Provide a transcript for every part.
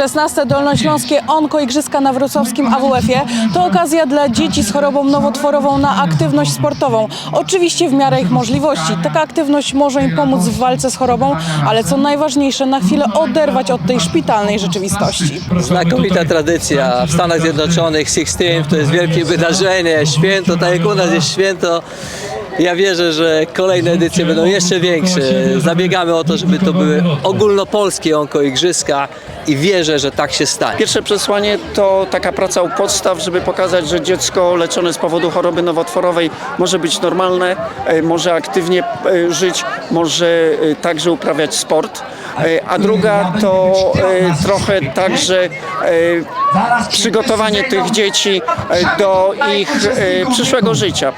16 Dolnośląskie Onko Igrzyska na Wrocławskim AWF-ie to okazja dla dzieci z chorobą nowotworową na aktywność sportową. Oczywiście w miarę ich możliwości. Taka aktywność może im pomóc w walce z chorobą, ale co najważniejsze, na chwilę oderwać od tej szpitalnej rzeczywistości. Znakomita tradycja. W Stanach Zjednoczonych Sixteen to jest wielkie wydarzenie, święto, tak jak u nas jest święto. Ja wierzę, że kolejne edycje będą jeszcze większe. Zabiegamy o to, żeby to były ogólnopolskie onkoigrzyska i wierzę, że tak się stanie. Pierwsze przesłanie to taka praca u podstaw, żeby pokazać, że dziecko leczone z powodu choroby nowotworowej może być normalne, e, może aktywnie e, żyć, może e, także uprawiać sport. A druga to trochę także przygotowanie tych dzieci do ich przyszłego życia.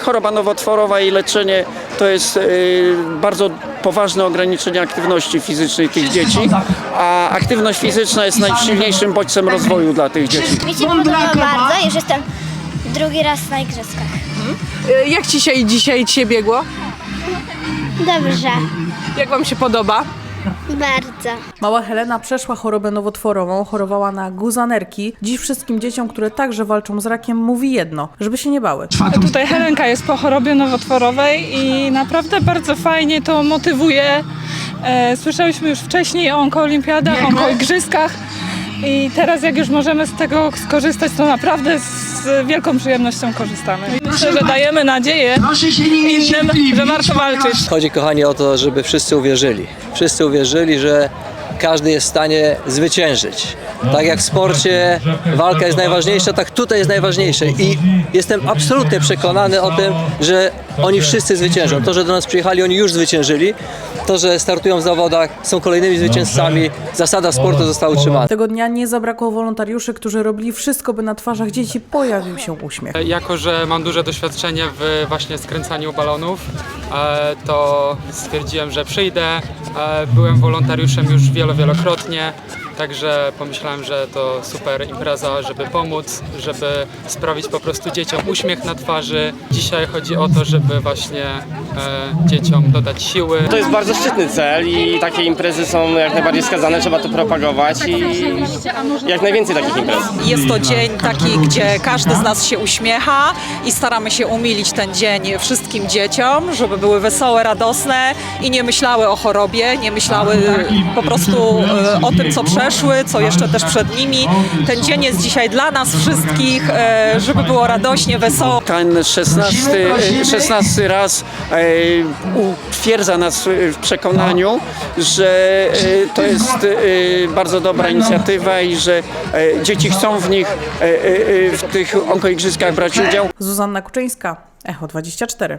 Choroba nowotworowa i leczenie to jest bardzo poważne ograniczenie aktywności fizycznej tych dzieci, a aktywność fizyczna jest najsilniejszym bodźcem rozwoju dla tych dzieci. Mi się podoba bardzo, już jestem drugi raz na igrzyskach. Jak ci się dzisiaj dzisiaj biegło? Dobrze, Jak wam się podoba? bardzo. Mała Helena przeszła chorobę nowotworową, chorowała na guzanerki. Dziś wszystkim dzieciom, które także walczą z rakiem, mówi jedno, żeby się nie bały. Tutaj Helenka jest po chorobie nowotworowej i naprawdę bardzo fajnie to motywuje. E, Słyszałyśmy już wcześniej o onkoolimpiadach, onkoigrzyskach i teraz jak już możemy z tego skorzystać, to naprawdę z wielką przyjemnością korzystamy. Myślę, że dajemy nadzieję innym, że warto walczyć. Chodzi, kochani, o to, żeby wszyscy uwierzyli. Wszyscy uwierzyli, że każdy jest w stanie zwyciężyć. Tak jak w sporcie walka jest najważniejsza, tak tutaj jest najważniejsze. I jestem absolutnie przekonany o tym, że oni wszyscy zwyciężą. To, że do nas przyjechali, oni już zwyciężyli. To, że startują w zawodach, są kolejnymi zwycięzcami. Zasada sportu została utrzymana. Tego dnia nie zabrakło wolontariuszy, którzy robili wszystko, by na twarzach dzieci pojawił się uśmiech. Jako, że mam duże doświadczenie w właśnie skręcaniu balonów, e, to stwierdziłem, że przyjdę. E, Byłem wolontariuszem już wielo, wielokrotnie, także pomyślałem, że to super impreza, żeby pomóc, żeby sprawić po prostu dzieciom uśmiech na twarzy. Dzisiaj chodzi o to, żeby właśnie e, dzieciom dodać siły. To jest bardzo szczytny cel i takie imprezy są jak najbardziej skazane, trzeba to propagować i jak najwięcej takich imprez. Jest to dzień taki, gdzie każdy z nas się uśmiecha i staramy się umilić ten dzień wszystkim dzieciom, żeby były wesołe, radosne i nie myślały o chorobie, nie myślały po prostu e, o tym, co przeszły, co jeszcze też przed nimi. Ten dzień jest dzisiaj dla nas wszystkich, e, żeby było radośnie, wesoło. Ten 16, 16 raz e, utwierdza nas w przekonaniu, że e, to jest bardzo dobra inicjatywa i że dzieci chcą w nich, w tych onkoigrzyskach brać udział. Zuzanna Kuczyńska, Echo 24.